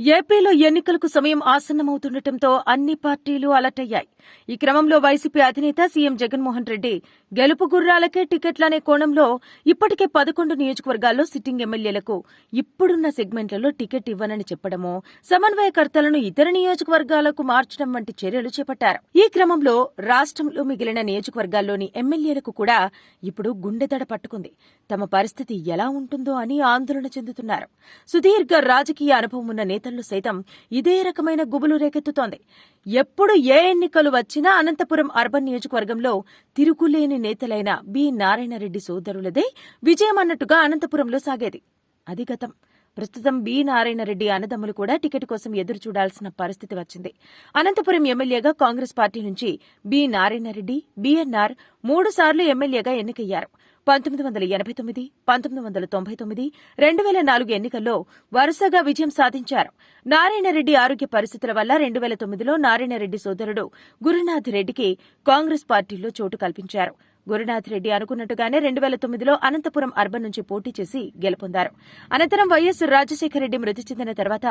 ఏపీలో ఎన్నికలకు సమయం ఆసన్నమవుతుండటంతో అన్ని పార్టీలు అలర్ట్ అయ్యాయి ఈ క్రమంలో వైసీపీ అధినేత సీఎం జగన్మోహన్ రెడ్డి గెలుపు గుర్రాలకే టికెట్లనే కోణంలో ఇప్పటికే పదకొండు నియోజకవర్గాల్లో సిట్టింగ్ ఎమ్మెల్యేలకు ఇప్పుడున్న సెగ్మెంట్లలో టికెట్ ఇవ్వనని చెప్పడము సమన్వయకర్తలను ఇతర నియోజకవర్గాలకు మార్చడం వంటి చర్యలు చేపట్టారు. ఈ క్రమంలో రాష్ట్రంలో మిగిలిన నియోజకవర్గాల్లోని ఎమ్మెల్యేలకు కూడా ఇప్పుడు గుండెదడ పట్టుకుంది. తమ పరిస్థితి ఎలా ఉంటుందో అని ఆందోళన చెందుతున్నారు. సుదీర్ఘ రాజకీయ అనుభవం ఉన్న నేతల్లో సైతం ఇదే రకమైన గుబులు రేకెత్తుతోంది. ఎప్పుడు ఏ ఎన్నికలు వచ్చినా అనంతపురం అర్బన్ నియోజకవర్గంలో తిరుగులేని నేతలైన బి. నారాయణరెడ్డి సోదరులదే విజయం అన్నట్టుగా అనంతపురంలో సాగేది. అది గతం. ప్రస్తుతం బి. నారాయణరెడ్డి అన్నదమ్ములు కూడా టికెట్ కోసం ఎదురు చూడాల్సిన పరిస్థితి వచ్చింది. అనంతపురం ఎమ్మెల్యేగా కాంగ్రెస్ పార్టీ నుంచి బి. నారాయణరెడ్డి బిఎన్ఆర్ మూడు సార్లు ఎమ్మెల్యేగా ఎన్నికయ్యారు. పంతొమ్మిది వందల ఎనభై తొమ్మిది పంతొమ్మిది వందల తొంభై తొమ్మిది రెండు వేల నాలుగు ఎన్నికల్లో వరుసగా విజయం సాధించారు. నారాయణరెడ్డి ఆరోగ్య పరిస్థితుల వల్ల రెండు వేల తొమ్మిదిలో నారాయణరెడ్డి సోదరుడు గురునాథ్ రెడ్డికి కాంగ్రెస్ పార్టీలో చోటు కల్పించారు. గురునాథ్ రెడ్డి అనుకున్నట్టుగానే రెండు వేల తొమ్మిదిలో అనంతపురం అర్బన్ నుంచి పోటీ చేసి గెలుపొందారు. అనంతరం వైఎస్ రాజశేఖర రెడ్డి మృతి చెందిన తర్వాత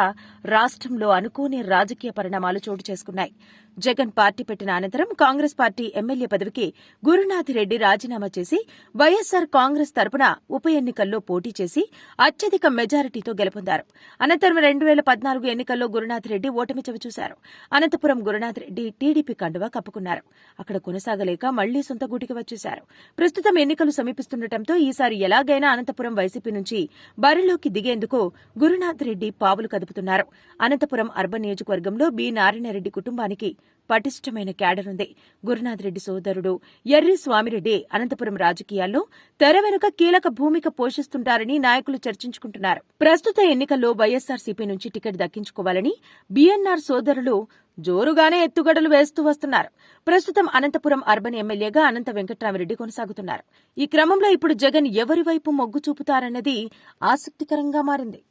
రాష్ట్రంలో అనుకోని రాజకీయ పరిణామాలు చోటు చేసుకున్నాయి. జగన్ పార్టీ పెట్టిన అనంతరం కాంగ్రెస్ పార్టీ ఎమ్మెల్యే పదవికి గురునాథ్ రెడ్డి రాజీనామా చేసి వైఎస్సార్ కాంగ్రెస్ తరపున ఉప ఎన్నికల్లో పోటీ చేసి అత్యధిక మెజారిటీతో గెలుపొందారు. అనంతరం రెండు వేల పద్నాలుగు ఎన్నికల్లో గురునాథ్ రెడ్డి ఓటమి చవిచూశారు అనంతపురం గురునాథ్ రెడ్డి టీడీపీ కండువా కప్పుకున్నారు. అక్కడ కొనసాగలేక మళ్ళీ సొంత గూటికి వచ్చేశారు. ప్రస్తుతం ఎన్నికలు సమీపిస్తుండటంతో ఈసారి ఎలాగైనా అనంతపురం వైసీపీ నుంచి బరిలోకి దిగేందుకు గురునాథ్ రెడ్డి పావులు కదుపుతున్నారు. అనంతపురం అర్బన్ నియోజకవర్గంలో బి. నారాయణరెడ్డి కుటుంబానికి పటిష్టమైన క్యాడర్ ఉంది. గురునాథ్ రెడ్డి సోదరుడు ఎర్రి స్వామిరెడ్డి అనంతపురం రాజకీయాల్లో తెర వెనుక కీలక భూమిక పోషిస్తుంటారని నాయకులు చర్చించుకుంటున్నారు. ప్రస్తుత ఎన్నికల్లో వైఎస్సార్సీపీ నుంచి టికెట్ దక్కించుకోవాలని బీఎన్ఆర్ సోదరులు జోరుగానే ఎత్తుగడలు వేస్తూ వస్తున్నారు. ప్రస్తుతం అనంతపురం అర్బన్ ఎమ్మెల్యేగా అనంత వెంకట్రామిరెడ్డి కొనసాగుతున్నారు. ఈ క్రమంలో ఇప్పుడు జగన్ ఎవరి వైపు మొగ్గు చూపుతారన్నది ఆసక్తికరంగా మారింది.